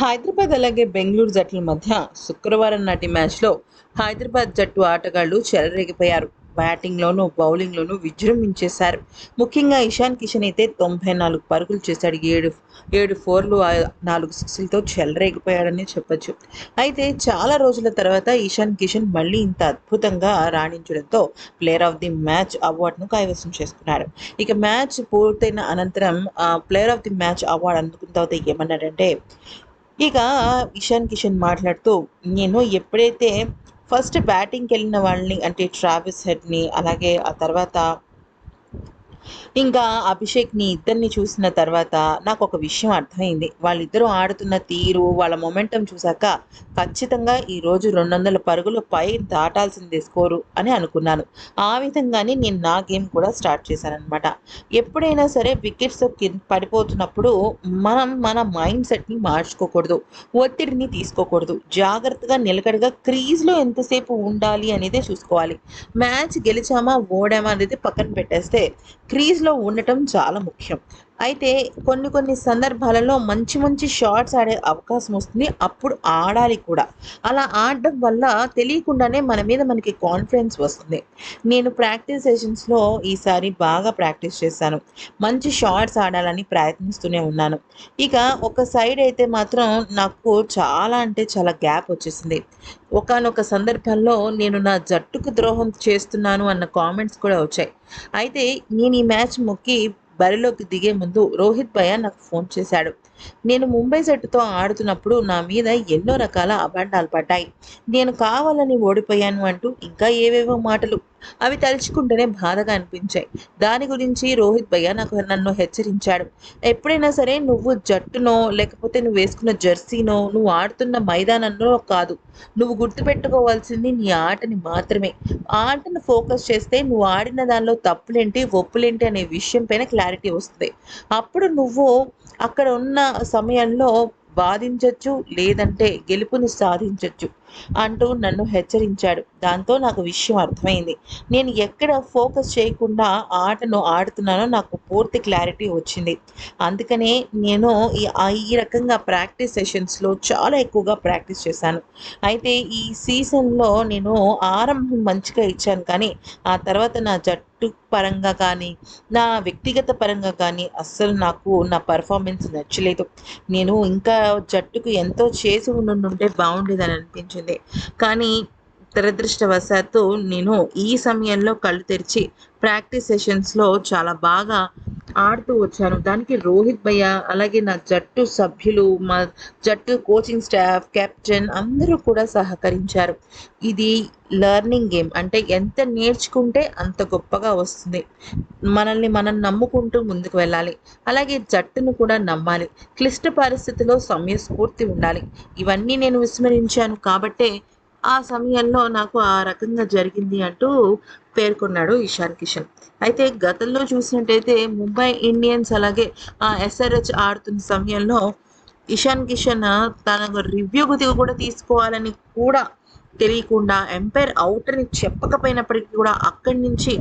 హైదరాబాద్ అలాగే బెంగళూరు జట్ల మధ్య శుక్రవారం నాటి మ్యాచ్లో హైదరాబాద్ జట్టు ఆటగాళ్ళు చెలరేగిపోయారు. బ్యాటింగ్లోనూ బౌలింగ్లోనూ విజృంభించేశారు. ముఖ్యంగా ఇషాన్ కిషన్ అయితే తొంభై నాలుగు పరుగులు చేశాడు. ఏడు ఏడు ఫోర్లు నాలుగు సిక్స్లతో చెలరేగిపోయాడని చెప్పొచ్చు. అయితే చాలా రోజుల తర్వాత ఇషాన్ కిషన్ మళ్ళీ ఇంత అద్భుతంగా రాణించడంతో ప్లేయర్ ఆఫ్ ది మ్యాచ్ అవార్డును కైవసం చేసుకున్నాడు ఇక మ్యాచ్ పూర్తయిన అనంతరం player of the match award అందుకున్న తర్వాత ఏమన్నాడంటే ఇక ఇషాన్ కిషన్ మాట్లాడుతూ నేను ఎప్పుడైతే ఫస్ట్ బ్యాటింగ్కి వెళ్ళిన వాళ్ళని అంటే ట్రావిస్ హెడ్ని అలాగే ఆ తర్వాత ఇంకా అభిషేక్ని ఇద్దరిని చూసిన తర్వాత నాకు ఒక విషయం అర్థమైంది. వాళ్ళిద్దరూ ఆడుతున్న తీరు వాళ్ళ మొమెంటం చూశాక ఖచ్చితంగా ఈరోజు రెండు వందల పరుగులు పై దాటాల్సిందే స్కోరు అని అనుకున్నాను. ఆ విధంగానే నేను నా గేమ్ కూడా స్టార్ట్ చేశానమాట ఎప్పుడైనా సరే వికెట్స్ పడిపోతున్నప్పుడు మనం మన మైండ్ సెట్ని మార్చుకోకూడదు ఒత్తిడిని తీసుకోకూడదు. జాగ్రత్తగా నిలకడగా క్రీజ్లో ఎంతసేపు ఉండాలి అనేది చూసుకోవాలి. మ్యాచ్ గెలిచామా ఓడామా అనేది పక్కన పెట్టేస్తే క్రీజ్లో ఉండటం చాలా ముఖ్యం. అయితే కొన్ని కొన్ని సందర్భాలలో మంచి మంచి షార్ట్స్ ఆడే అవకాశం వస్తుంది. అప్పుడు ఆడాలి కూడా. అలా ఆడడం వల్ల తెలియకుండానే మన మీద మనకి కాన్ఫిడెన్స్ వస్తుంది. నేను ప్రాక్టీస్ సెషన్స్లో ఈసారి బాగా ప్రాక్టీస్ చేశాను. మంచి షార్ట్స్ ఆడాలని ప్రయత్నిస్తూనే ఉన్నాను. ఇక ఒక సైడ్ అయితే మాత్రం నాకు చాలా అంటే చాలా గ్యాప్ వచ్చేసింది. ఒకనొక సందర్భంలో నేను నా జట్టుకు ద్రోహం చేస్తున్నాను అన్న కామెంట్స్ కూడా వచ్చాయి. అయితే నేను ఈ మ్యాచ్ మొక్కి బరిలోకి దిగే ముందు రోహిత్ భయ్య నాకు ఫోన్ చేశాడు. నేను ముంబై జట్టుతో ఆడుతున్నప్పుడు నా మీద ఎన్నో రకాల అభాండాలు పడ్డాయి. నేను కావాలని ఓడిపోయాను అంటూ ఇంకా ఏవేవో మాటలు అవి తలుచుకుంటేనే బాధగా అనిపించాయి. దాని గురించి రోహిత్ భయ్య నాకు నన్ను హెచ్చరించాడు. ఎప్పుడైనా సరే నువ్వు జట్టునో లేకపోతే నువ్వు వేసుకున్న జెర్సీనో నువ్వు ఆడుతున్న మైదానంలో కాదు. నువ్వు గుర్తుపెట్టుకోవాల్సింది నీ ఆటని మాత్రమే. ఆటను ఫోకస్ చేస్తే నువ్వు ఆడిన దానిలో తప్పులేంటి ఒప్పులేంటి అనే విషయం పైన క్లారిటీ వస్తుంది. అప్పుడు నువ్వు అక్కడ ఉన్న సమయంలో బాధించవచ్చు లేదంటే గెలుపుని సాధించవచ్చు అంటూ నన్ను హెచ్చరించాడు. దాంతో నాకు విషయం అర్థమైంది. నేను ఎక్కడ ఫోకస్ చేయకుండా ఆటను ఆడుతున్నానో నాకు పూర్తి క్లారిటీ వచ్చింది. అందుకనే నేను ఈ ఈ రకంగా ప్రాక్టీస్ సెషన్స్లో చాలా ఎక్కువగా ప్రాక్టీస్ చేశాను. అయితే ఈ సీజన్లో నేను ఆరంభం మంచిగా ఇచ్చాను కానీ ఆ తర్వాత నా జట్టు పరంగా కానీ నా వ్యక్తిగత పరంగా కానీ అస్సలు నాకు నా పర్ఫార్మెన్స్ నచ్చలేదు. నేను ఇంకా జట్టుకు ఎంతో చేసి ఉండుంటే బాగుండేదని అనిపించింది. కానీ దురదృష్టవశాత్తు నేను ఈ సమయంలో కళ్ళు తెరిచి ప్రాక్టీస్ సెషన్స్లో చాలా బాగా ఆడుతూ వచ్చాను. దానికి రోహిత్ భయ్య అలాగే నా జట్టు సభ్యులు మా జట్టు కోచింగ్ స్టాఫ్ కెప్టెన్ అందరూ కూడా సహకరించారు. ఇది లెర్నింగ్ గేమ్. అంటే ఎంత నేర్చుకుంటే అంత గొప్పగా వస్తుంది. మనల్ని మనం నమ్ముకుంటూ ముందుకు వెళ్ళాలి. అలాగే జట్టును కూడా నమ్మాలి. క్లిష్ట పరిస్థితిలో సమయస్ఫూర్తి ఉండాలి. ఇవన్నీ నేను విస్మరించాను. కాబట్టే ఆ సమయంలో నాకు ఆ రకంగా జరిగింది అంటూ పేర్కొన్నాడు ఇషాన్ కిషన్. అయితే గతంలో చూసినట్టయితే ముంబై ఇండియన్స్ అలాగే ఎస్ఆర్హెచ్ ఆడుతున్న సమయంలో ఇషాన్ కిషన్ తన రివ్యూ కూడా తీసుకోవాలని కూడా తెలియకుండా ఎంపైర్ అవుట్ అని చెప్పకపోయినప్పటికీ కూడా అక్కడి నుంచి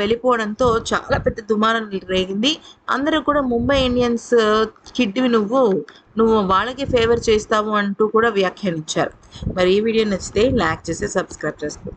వెళ్ళిపోవడంతో చాలా పెద్ద దుమారం రేగింది. అందరూ కూడా ముంబై ఇండియన్స్ కిడ్వి నువ్వు నువ్వు వాళ్ళకి ఫేవర్ చేస్తావు అంటూ కూడా వ్యాఖ్యానించారు. మరి ఈ వీడియో నచ్చితే లైక్ చేసి సబ్స్క్రైబ్ చేసుకో.